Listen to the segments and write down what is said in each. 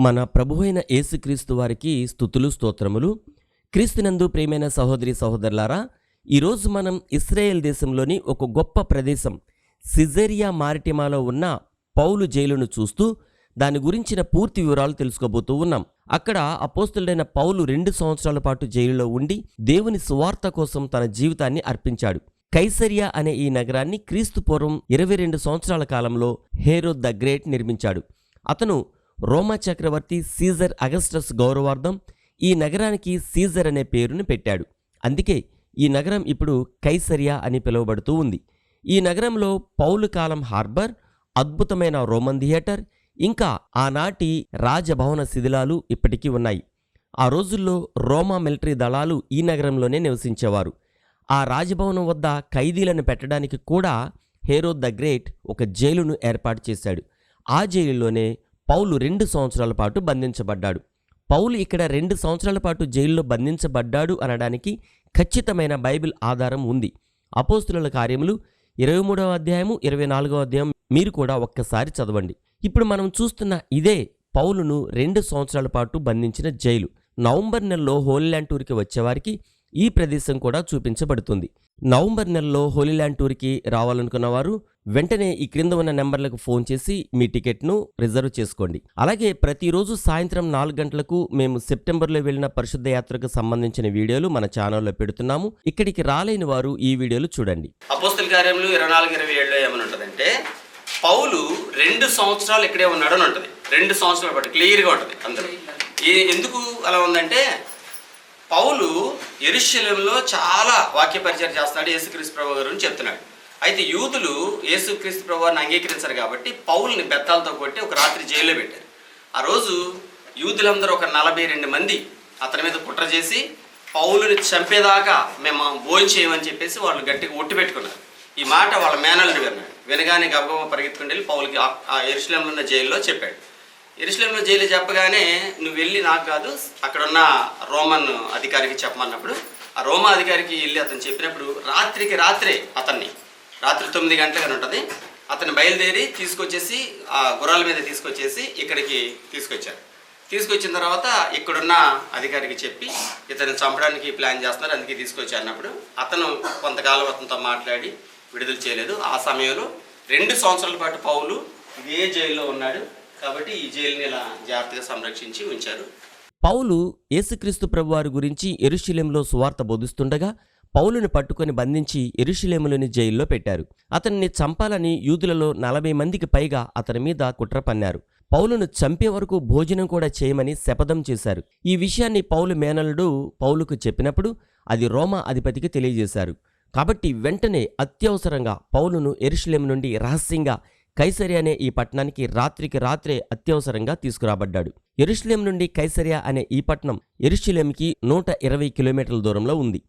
మన ప్రభు అయిన యేసుక్రీస్తు వారికి స్థుతులు స్తోత్రములు. క్రీస్తునందు ప్రేమైన సహోదరి సహోదరులారా ఈరోజు మనం ఇస్రాయేల్ దేశంలోని ఒక గొప్ప ప్రదేశం సిజేరియా మారిటిమాలో ఉన్న పౌలు జైలును చూస్తూ దాని గురించిన పూర్తి వివరాలు తెలుసుకోబోతూ ఉన్నాం. అక్కడ అపోస్తులైన పౌలు రెండు సంవత్సరాల పాటు జైలులో ఉండి దేవుని సువార్త కోసం తన జీవితాన్ని అర్పించాడు. కైసరియా అనే ఈ నగరాన్ని క్రీస్తు పూర్వం ఇరవై రెండు సంవత్సరాల కాలంలో హేరో ద గ్రేట్ నిర్మించాడు. అతను రోమా చక్రవర్తి సీజర్ అగస్టస్ గౌరవార్థం ఈ నగరానికి సీజర్ అనే పేరును పెట్టాడు. అందుకే ఈ నగరం ఇప్పుడు కైసరియా అని పిలువబడుతూ ఉంది. ఈ నగరంలో పౌలు కాలం హార్బర్ అద్భుతమైన రోమన్ థియేటర్ ఇంకా ఆనాటి రాజభవన శిథిలాలు ఇప్పటికీ ఉన్నాయి. ఆ రోజుల్లో రోమా మిలిటరీ దళాలు ఈ నగరంలోనే నివసించేవారు. ఆ రాజభవనం వద్ద ఖైదీలను పెట్టడానికి కూడా హేరో ద గ్రేట్ ఒక జైలును ఏర్పాటు చేశాడు. ఆ జైలులోనే పౌలు రెండు సంవత్సరాల పాటు బంధించబడ్డాడు. పౌలు ఇక్కడ రెండు సంవత్సరాల పాటు జైల్లో బంధించబడ్డాడు అనడానికి ఖచ్చితమైన బైబిల్ ఆధారం ఉంది. అపోస్తుల కార్యములు ఇరవై మూడవ అధ్యాయము ఇరవై నాలుగవ అధ్యాయం మీరు కూడా ఒక్కసారి చదవండి. ఇప్పుడు మనం చూస్తున్న ఇదే పౌలును రెండు సంవత్సరాల పాటు బంధించిన జైలు. నవంబర్ నెలలో హోలీల్యాండ్ టూర్కి వచ్చేవారికి ఈ ప్రదేశం కూడా చూపించబడుతుంది. నవంబర్ నెలలో హోలీల్యాండ్ టూర్కి రావాలనుకున్న వారు వెంటనే ఈ క్రింద ఉన్న నెంబర్లకు ఫోన్ చేసి మీ టికెట్ను రిజర్వ్ చేసుకోండి. అలాగే ప్రతిరోజు సాయంత్రం నాలుగు గంటలకు మేము సెప్టెంబర్లో వెళ్ళిన పరిశుద్ధ యాత్రకు సంబంధించిన వీడియోలు మన ఛానల్లో పెడుతున్నాము. ఇక్కడికి రాలేని వారు ఈ వీడియోలు చూడండి. అపోస్తుల కార్యంలో ఇరవై నాలుగు ఇరవై ఏడులో ఏమని ఉంటుందంటే పౌలు రెండు సంవత్సరాలు ఇక్కడే ఉన్నాడు అని ఉంటుంది. రెండు సంవత్సరాల పాటు క్లియర్గా ఉంటుంది అందరూ ఎందుకు అలా ఉందంటే పౌలు ఎరుశలంలో చాలా వాక్య పరిచయం చేస్తున్నాడు యేసుక్రీస్తు ప్రభు గారు అని చెప్తున్నాడు. అయితే యూదులు యేసుక్రీస్తు ప్రభు వారిని అంగీకరించారు కాబట్టి పౌల్ని బెత్తాలతో కొట్టి ఒక రాత్రి జైల్లో పెట్టారు. ఆ రోజు యూదులందరూ ఒక నలభై రెండు మంది అతని మీద కుట్ర చేసి పౌలుని చంపేదాకా మేము భోజనం చేయమని చెప్పేసి వాళ్ళు గట్టిగా ఒట్టి పెట్టుకున్నారు. ఈ మాట వాళ్ళ మేనల్ని విన్నాడు. వినగానే గబగబ పరిగెత్తుకుని వెళ్ళి పౌలకి ఆ- ఆ ఎరుశలంలో ఉన్న జైల్లో చెప్పాడు. ఎరుసలంలో జైలు చెప్పగానే నువ్వు వెళ్ళి నాకు కాదు అక్కడున్న రోమన్ అధికారికి చెప్పమన్నప్పుడు ఆ రోమా అధికారికి వెళ్ళి అతను చెప్పినప్పుడు రాత్రికి రాత్రే అతన్ని రాత్రి తొమ్మిది గంటలుగా ఉంటుంది అతను బయలుదేరి తీసుకొచ్చేసి ఆ గుర్రాల మీద తీసుకొచ్చేసి ఇక్కడికి తీసుకొచ్చారు. తీసుకొచ్చిన తర్వాత ఇక్కడున్న అధికారికి చెప్పి ఇతను చంపడానికి ప్లాన్ చేస్తున్నారు అందుకే తీసుకొచ్చి అన్నప్పుడు అతను కొంతకాలం అతనితో మాట్లాడి విడుదల చేయలేదు. ఆ సమయంలో రెండు సంవత్సరాల పాటు పౌలు ఇదే జైల్లో ఉన్నాడు. కాబట్టి ఈ జైలుని ఇలా జాగ్రత్తగా సంరక్షించి ఉంచారు. పౌలు యేసుక్రీస్తు ప్రభువారి గురించి ఎరుషులేంలో సువార్త బోధిస్తుండగా పౌలుని పట్టుకొని బంధించి ఎరుషులేములోని జైల్లో పెట్టారు. అతన్ని చంపాలని యూదులలో నలభై మందికి పైగా అతని మీద కుట్ర పన్నారు. పౌలును చంపే వరకు భోజనం కూడా చేయమని శపథం చేశారు. ఈ విషయాన్ని పౌలు మేనలుడు పౌలుకు చెప్పినప్పుడు అది రోమా అధిపతికి తెలియజేశారు. కాబట్టి వెంటనే అత్యవసరంగా పౌలును ఎరుషులేం నుండి రహస్యంగా కైసరి అనే ఈ పట్టణానికి రాత్రికి రాత్రే అత్యవసరంగా తీసుకురాబడ్డాడు. ఎరుషులేం నుండి కైసరియా అనే ఈ పట్టణం ఎరుషులేంకి నూట ఇరవై కిలోమీటర్ల దూరంలో ఉంది.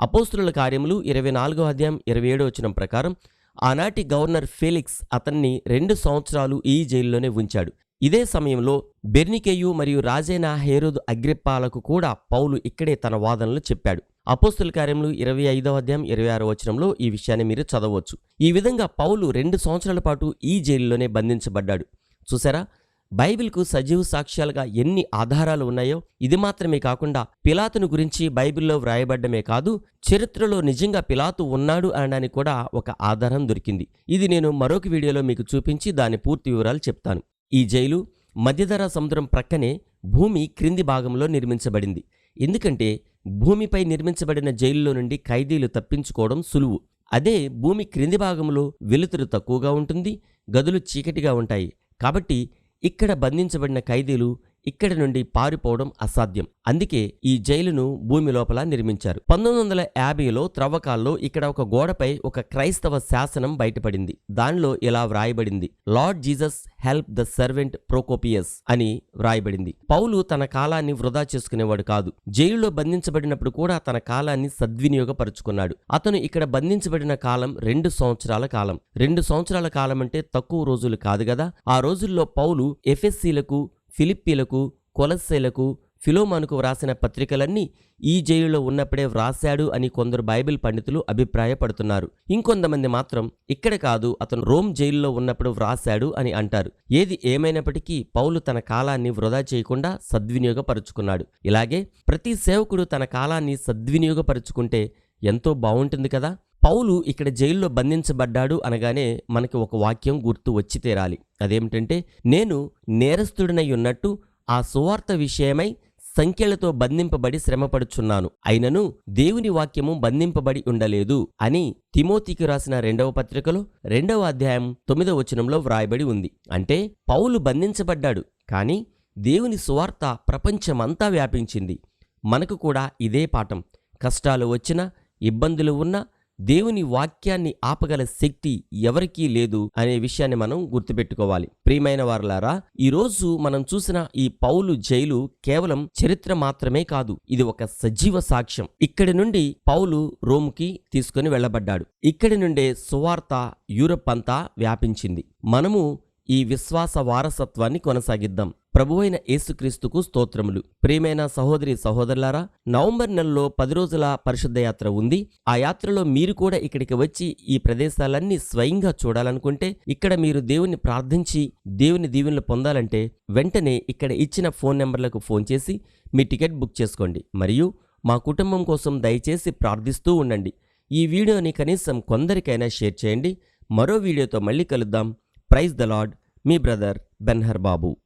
అపోస్తుల కార్యములు ఇరవై నాలుగో అధ్యాయం ఇరవై ఏడో వచ్చిన ప్రకారం ఆనాటి గవర్నర్ ఫెలిక్స్ అతన్ని రెండు సంవత్సరాలు ఈ జైల్లోనే ఉంచాడు. ఇదే సమయంలో బెర్నికేయు మరియు రాజైన హేరోదు అగ్రిప్పాలకు కూడా పౌలు ఇక్కడే తన వాదనలు చెప్పాడు. అపోస్తుల కార్యములు ఇరవై ఐదవ అధ్యాయం ఇరవై ఆరో వచనంలో ఈ విషయాన్ని మీరు చదవచ్చు. ఈ విధంగా పౌలు రెండు సంవత్సరాల పాటు ఈ జైలులోనే బంధించబడ్డాడు. చూసారా? బైబిల్కు సజీవ సాక్ష్యాలుగా ఎన్ని ఆధారాలు ఉన్నాయో ఇది మాత్రమే కాకుండా పిలాతును గురించి బైబిల్లో వ్రాయబడ్డమే కాదు చరిత్రలో నిజంగా పిలాతు ఉన్నాడు అనడానికి కూడా ఒక ఆధారం దొరికింది. ఇది నేను మరొక వీడియోలో మీకు చూపించి దాని పూర్తి వివరాలు చెప్తాను. ఈ జైలు మధ్యధరా సముద్రం ప్రక్కనే భూమి క్రింది భాగంలో నిర్మించబడింది. ఎందుకంటే భూమిపై నిర్మించబడిన జైల్లో నుండి ఖైదీలు తప్పించుకోవడం సులువు. అదే భూమి క్రింది భాగంలో వెలుతురు తక్కువగా ఉంటుంది గదులు చీకటిగా ఉంటాయి. కాబట్టి ఇక్కడ బంధించబడిన ఖైదీలు ఇక్కడి నుండి పారిపోవడం అసాధ్యం. అందుకే ఈ జైలును భూమి లోపల నిర్మించారు. పంతొమ్మిది వందల యాభైలో త్రవ్వకాల్లో ఇక్కడ ఒక గోడపై ఒక క్రైస్తవ శాసనం బయటపడింది. దానిలో ఇలా వ్రాయబడింది Lord Jesus help the servant Procopius అని వ్రాయబడింది. పౌలు తన కాలాన్ని వృధా చేసుకునేవాడు కాదు. జైలులో బంధించబడినప్పుడు కూడా తన కాలాన్ని సద్వినియోగపరుచుకున్నాడు. అతను ఇక్కడ బంధించబడిన కాలం రెండు సంవత్సరాల కాలం. రెండు సంవత్సరాల కాలం అంటే తక్కువ రోజులు కాదు కదా ఆ రోజుల్లో పౌలు ఎఫ్ఎస్సీలకు ఫిలిప్పీలకు కొలస్సేలకు ఫిలోమానుకు వ్రాసిన పత్రికలన్నీ ఈ జైలులో ఉన్నప్పుడే వ్రాశాడు అని కొందరు బైబిల్ పండితులు అభిప్రాయపడుతున్నారు. ఇంకొంతమంది మాత్రం ఇక్కడ కాదు అతను రోమ్ జైలులో ఉన్నప్పుడు వ్రాశాడు అని అంటారు. ఏది ఏమైనప్పటికీ పౌలు తన కాలాన్ని వృధా చేయకుండా సద్వినియోగపరుచుకున్నాడు. ఇలాగే ప్రతి సేవకుడు తన కాలాన్ని సద్వినియోగపరుచుకుంటే ఎంతో బాగుంటుంది కదా? పౌలు ఇక్కడ జైల్లో బంధించబడ్డాడు అనగానే మనకి ఒక వాక్యం గుర్తు వచ్చి తీరాలి. అదేమిటంటే నేను నేరస్తుడినై ఉన్నట్టు ఆ సువార్త విషయమై సంఖ్యలతో బంధింపబడి శ్రమపడుచున్నాను. అయినను దేవుని వాక్యము బంధింపబడి ఉండలేదు అని తిమోతికి రాసిన రెండవ పత్రికలో రెండవ అధ్యాయం తొమ్మిదవ వచనంలో వ్రాయబడి ఉంది. అంటే పౌలు బంధించబడ్డాడు కానీ దేవుని సువార్త ప్రపంచమంతా వ్యాపించింది. మనకు కూడా ఇదే పాఠం. కష్టాలు వచ్చినా ఇబ్బందులు ఉన్నా దేవుని వాక్యాన్ని ఆపగల శక్తి ఎవరికీ లేదు అనే విషయాన్ని మనం గుర్తుపెట్టుకోవాలి. ప్రియమైన వారలారా ఈరోజు మనం చూసిన ఈ పౌలు జైలు కేవలం చరిత్ర మాత్రమే కాదు ఇది ఒక సజీవ సాక్ష్యం. ఇక్కడి నుండి పౌలు రోమ్కి తీసుకుని వెళ్ళబడ్డాడు. ఇక్కడి నుండే సువార్త యూరప్ అంతా వ్యాపించింది. మనము ఈ విశ్వాస వారసత్వాన్ని కొనసాగిద్దాం. ప్రభువైన యేసుక్రీస్తుకు స్తోత్రములు. ప్రియమైన సహోదరి సహోదరులారా నవంబర్ నెలలో పది రోజుల పరిశుద్ధ యాత్ర ఉంది. ఆ యాత్రలో మీరు కూడా ఇక్కడికి వచ్చి ఈ ప్రదేశాలన్నీ స్వయంగా చూడాలనుకుంటే ఇక్కడ మీరు దేవుని ప్రార్థించి దేవుని దీవెనలు పొందాలంటే వెంటనే ఇక్కడ ఇచ్చిన ఫోన్ నెంబర్లకు ఫోన్ చేసి మీ టికెట్ బుక్ చేసుకోండి. మరియు మా కుటుంబం కోసం దయచేసి ప్రార్థిస్తూ ఉండండి. ఈ వీడియోని కనీసం కొందరికైనా షేర్ చేయండి. మరో వీడియోతో మళ్ళీ కలుద్దాం. Praise the Lord me brother Benhur Babu.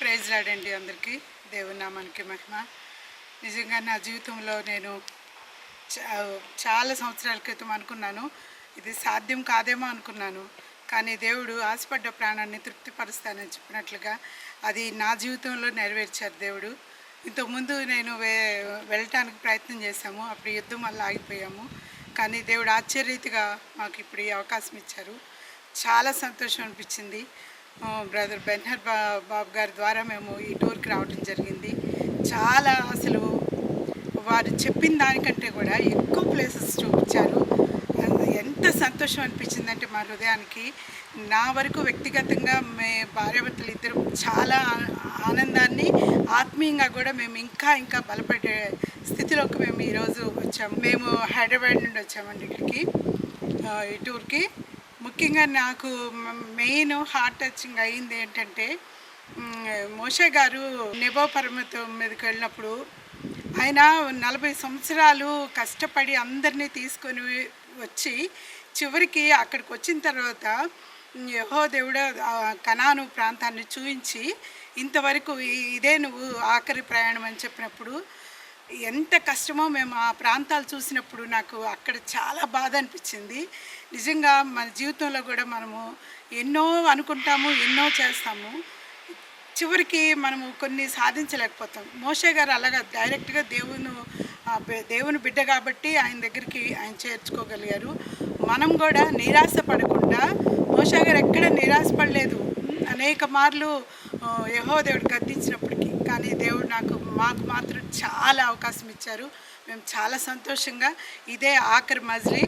Praise Lord అండి అందరికీ. దేవుని నామానికి మహిమ. నిజంగా నా జీవితంలో నేను చాలా సంవత్సరాల క్రితం అనుకున్నాను. ఇది సాధ్యం కాదేమో అనుకున్నాను. కానీ దేవుడు ఆశపడ్డ ప్రాణాన్ని తృప్తిపరుస్తానని చెప్పినట్లుగా అది నా జీవితంలో నెరవేర్చారు దేవుడు. ఇంతకుముందు నేను వే వెళ్ళటానికి ప్రయత్నం చేశాము. అప్పుడు యుద్ధం వల్ల ఆగిపోయాము. కానీ దేవుడు ఆశ్చర్యరీతిగా మాకు ఇప్పుడు ఈ అవకాశం ఇచ్చారు. చాలా సంతోషం అనిపించింది. బ్రదర్ బెన్హర్ బా బాబు గారి ద్వారా మేము ఈ టూర్కి రావడం జరిగింది. చాలా అసలు వారు చెప్పిన దానికంటే కూడా ఎక్కువ ప్లేసెస్ చూపించారు. ఎంత సంతోషం అనిపించిందంటే మా హృదయానికి. నా వరకు వ్యక్తిగతంగా మే భార్యాభర్తలు ఇద్దరు చాలా ఆనందాన్ని ఆత్మీయంగా కూడా మేము ఇంకా ఇంకా బలపడే స్థితిలోకి మేము ఈరోజు వచ్చాము. మేము హైదరాబాద్ నుండి వచ్చామండి ఇక్కడికి ఈ టూర్కి. ముఖ్యంగా నాకు మెయిన్ హార్ట్ టచింగ్ అయింది ఏంటంటే మోషే గారు నిబో పర్వతం మీదకి వెళ్ళినప్పుడు ఆయన నలభై సంవత్సరాలు కష్టపడి అందరినీ తీసుకొని వచ్చి చివరికి అక్కడికి వచ్చిన తర్వాత యహో దేవుడు కణాను కనాను ప్రాంతాన్ని చూపించి ఇంతవరకు ఇదే నువ్వు ఆఖరి ప్రయాణం అని చెప్పినప్పుడు ఎంత కష్టమో మేము ఆ ప్రాంతాలు చూసినప్పుడు నాకు అక్కడ చాలా బాధ అనిపించింది. నిజంగా మన జీవితంలో కూడా మనము ఎన్నో అనుకుంటాము ఎన్నో చేస్తాము. చివరికి మనము కొన్ని సాధించలేకపోతాం. మోషే గారు అలాగా డైరెక్ట్గా దేవుని దేవుని బిడ్డ కాబట్టి ఆయన దగ్గరికి ఆయన చేర్చుకోగలిగారు. మనం కూడా నిరాశ పడకుండా మోషే గారు ఎక్కడ నిరాశపడలేదు అనేక మార్లు యహోదేవుడు దేవుడు గద్దించినప్పటికీ కానీ దేవుడు నాకు మాకు మాత్రం చాలా అవకాశం ఇచ్చారు. మేము చాలా సంతోషంగా ఇదే ఆఖరి మజిలీ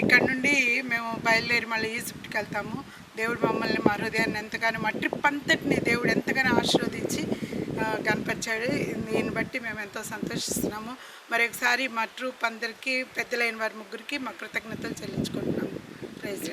ఇక్కడ నుండి మేము బయలుదేరి మళ్ళీ ఈజిప్ట్కి వెళ్తాము. దేవుడు మమ్మల్ని మా హృదయాన్ని ఎంతగానో మా ట్రిప్ అంతటిని దేవుడు ఎంతగానో ఆశీర్వదించి కనపరిచాడు దీన్ని బట్టి మేము ఎంతో సంతోషిస్తున్నాము. మరొకసారి మా ట్రూప్ అందరికీ పెద్దలైన వారి ముగ్గురికి మా కృతజ్ఞతలు చెల్లించుకుంటున్నాము. ప్రైజ్